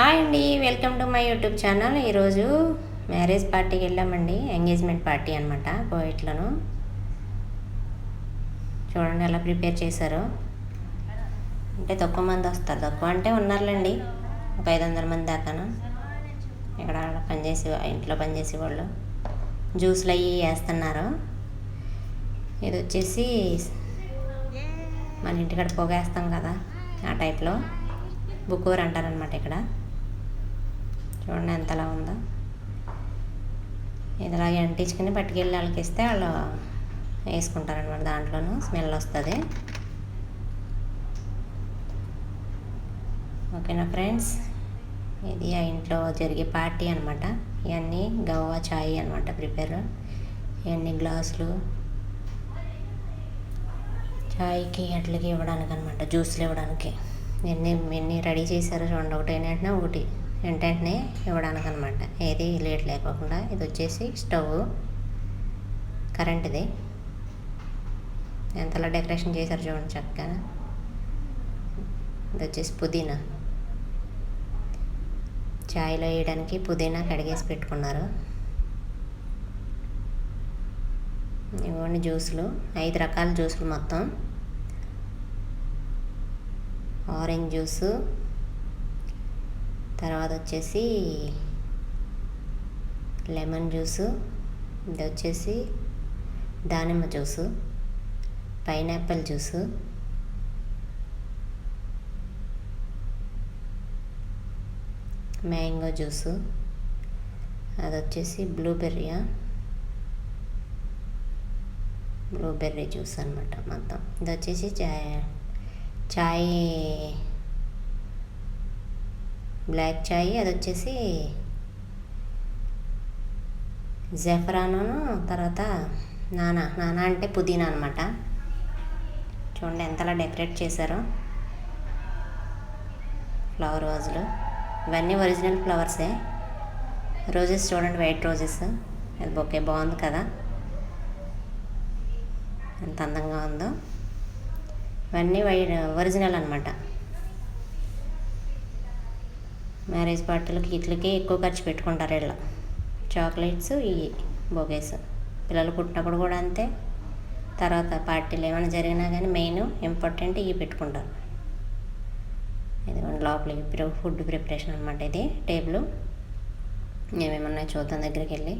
Hi అండి welcome to my YouTube channel. ఈరోజు marriage పార్టీకి వెళ్ళామండి ఎంగేజ్మెంట్ పార్టీ అనమాట పోయిట్లను చూడండి ఎలా ప్రిపేర్ చేశారు. అంటే తక్కువ మంది వస్తారు తక్కువ అంటే ఉన్నారులేండి ఒక ఐదు వందల మంది దాకాను. ఇక్కడ పనిచేసి ఇంట్లో పనిచేసే వాళ్ళు జ్యూస్లు అవి వేస్తున్నారు. ఇది వచ్చేసి మన ఇంటికాడ పొగ వేస్తాం కదా ఆ టైప్లో. బుక్కూరు అంటారనమాట ఇక్కడ. చూడండి ఎంతలా ఉందో. ఇదిలాగే అంటించుకుని పట్టుకెళ్ళి వాళ్ళకి ఇస్తే వాళ్ళు వేసుకుంటారనమాట దాంట్లోనూ స్మెల్ వస్తుంది. ఓకేనా ఫ్రెండ్స్? ఇది ఆ ఇంట్లో జరిగే పార్టీ అనమాట ఇవన్నీ గవ్వ చాయ్ అనమాట ప్రిపేర్. ఇవన్నీ గ్లాసులు. చాయ్కి అట్లకి ఇవ్వడానికి అనమాట జ్యూస్లు ఇవ్వడానికి. ఎన్ని ఎన్ని రెడీ చేశారో. చూడండి ఒకటి ఏంటంటే ఒకటి. వెంటనే ఇవ్వడానికి అనమాట ఏది లేట్ లేకోకుండా ఇది వచ్చేసి స్టవ్ కరెంట్ది. ఎంతలా డెకరేషన్ చేశారు చూడండి చక్కగా. ఇది వచ్చేసి పుదీనా. చాయ్లో వేయడానికి పుదీనా కడిగేసి పెట్టుకున్నారు. ఇవ్వండి జ్యూసులు. ఐదు రకాల జ్యూసులు మొత్తం. ఆరెంజ్ జ్యూసు తర్వాత వచ్చేసి లెమన్ జ్యూసు ఇది వచ్చేసి దానిమ్మ juice pineapple juice mango juice అది వచ్చేసి బ్లూబెర్రీయా బ్లూబెర్రీ జ్యూస్ అనమాట మొత్తం. ఇది వచ్చేసి చాయ్ చాయ్ బ్లాక్ చాయ్ అది వచ్చేసి జఫరాను తర్వాత నానా నానా అంటే పుదీనా అనమాట చూడండి ఎంతలా డెకరేట్ చేశారో. ఫ్లవర్ వాజులు. ఇవన్నీ ఒరిజినల్ ఫ్లవర్సే. రోజెస్ చూడండి వైట్ రోజెస్. అది బొకే బాగుంది కదా. ఎంత అందంగా ఉందో. ఇవన్నీ వై ఒరిజినల్ అనమాట మ్యారేజ్ పార్టీలకి వీటికి ఎక్కువ ఖర్చు పెట్టుకుంటారు వీళ్ళు. చాక్లెట్స్ ఇవి బొగేస్. పిల్లలు పుట్టినప్పుడు కూడా అంతే. తర్వాత పార్టీలు ఏమైనా జరిగినా కానీ మెయిన్ ఇంపార్టెంట్ ఇవి పెట్టుకుంటారు. ఇదిగోండి లోపలికి ప్రి ఫుడ్ ప్రిపరేషన్ అనమాట ఇది టేబుల్. ఏమేమన్నా చూద్దాం దగ్గరికి వెళ్ళి.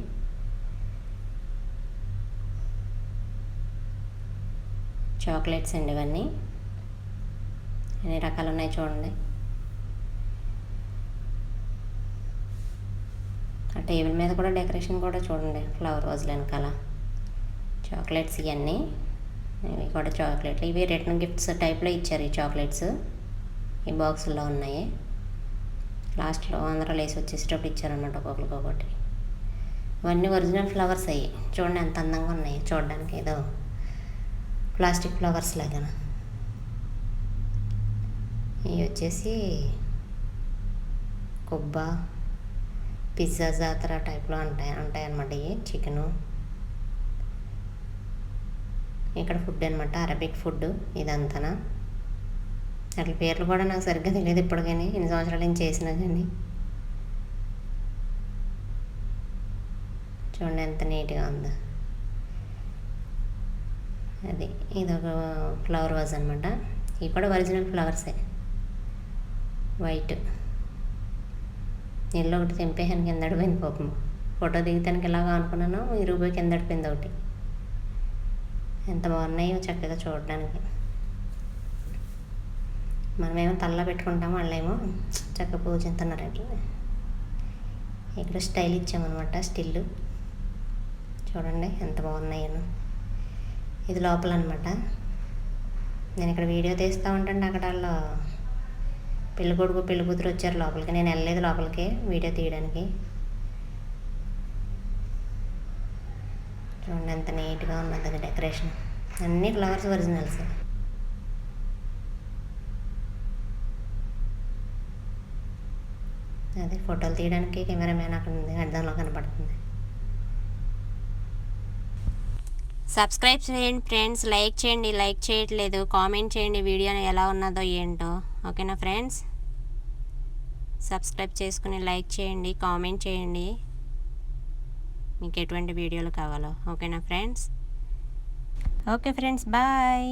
చాక్లెట్స్ అండి ఇవన్నీ. ఎన్ని రకాలు ఉన్నాయి చూడండి. ఆ టేబుల్ మీద కూడా డెకరేషన్ కూడా చూడండి ఫ్లవర్ రోజులు వెనకాల. చాక్లెట్స్ ఇవన్నీ ఇవి కూడా చాక్లెట్లు. ఇవి రిటర్న్ గిఫ్ట్స్ టైప్లో ఇచ్చారు ఈ చాక్లెట్స్. ఈ బాక్సుల్లో ఉన్నాయి. లాస్ట్లో ఆంధ్రాలో వేసి వచ్చేసేటప్పుడు ఇచ్చారనమాట ఒక్కొక్కరికి ఒకటి ఇవన్నీ ఒరిజినల్ ఫ్లవర్స్ అయ్యి. చూడండి ఎంత అందంగా ఉన్నాయి చూడడానికి ఏదో. ప్లాస్టిక్ ఫ్లవర్స్ లాగా ఇవి వచ్చేసి కొబ్బ పిజ్జా జాతర టైప్లో ఉంటాయి ఉంటాయి అన్నమాట ఇవి చికెను. ఇక్కడ ఫుడ్ అనమాట అరబిక్ ఫుడ్ ఇదంతా అట్ల పేర్లు కూడా నాకు సరిగ్గా తెలియదు ఇప్పటికని ఎన్ని సంవత్సరాలు నేను చేసినా కానీ. చూడండి ఎంత నీట్గా ఉందో. అది ఇది ఒక ఫ్లవర్ వాజ్ అనమాట ఇవి కూడా ఒరిజినల్ ఫ్లవర్సే. వైట్. నీళ్ళు ఒకటి తెంపేసాను కింద అడిపోయింది పాపం. ఫోటో దిగుతానికి ఎలాగా అనుకున్నాను ఇరుగుపోయి కింద అడిపోయింది ఒకటి. ఎంత బాగున్నాయో చక్కగా చూడడానికి. మనమేమో తల్ల పెట్టుకుంటాము వాళ్ళేమో చక్క పువ్వు అట్లా. ఇక్కడ స్టైల్ ఇచ్చామన్నమాట స్టిల్. చూడండి ఎంత బాగున్నాయో. ఇది లోపల అనమాట నేను ఇక్కడ వీడియో తీస్తూ ఉంటాను అక్కడ వాళ్ళు పెళ్ళి కొడుకు పెళ్ళి కూతురు వచ్చారు లోపలికి. నేను వెళ్ళలేదు లోపలికి వీడియో తీయడానికి. చూడండి ఎంత నీట్గా ఉన్నది డెకరేషన్. అన్ని ఫ్లవర్స్ ఒరిజినల్స్. అదే ఫోటోలు తీయడానికి కెమెరామ్యాన్ అక్కడ ఉంది. అర్థంలో కనపడుతుంది. సబ్స్క్రైబ్ చేయండి ఫ్రెండ్స్. లైక్ చేయండి. లైక్ చేయట్లేదు. కామెంట్ చేయండి. వీడియో ఎలా ఉన్నదో ఏంటో. ఓకేనా ఫ్రెండ్స్? సబ్స్క్రైబ్ చేసుకుని లైక్ చేయండి కామెంట్ చేయండి. మీకు ఎటువంటి వీడియోలు కావాలో ఓకేనా ఫ్రెండ్స్? Okay friends bye.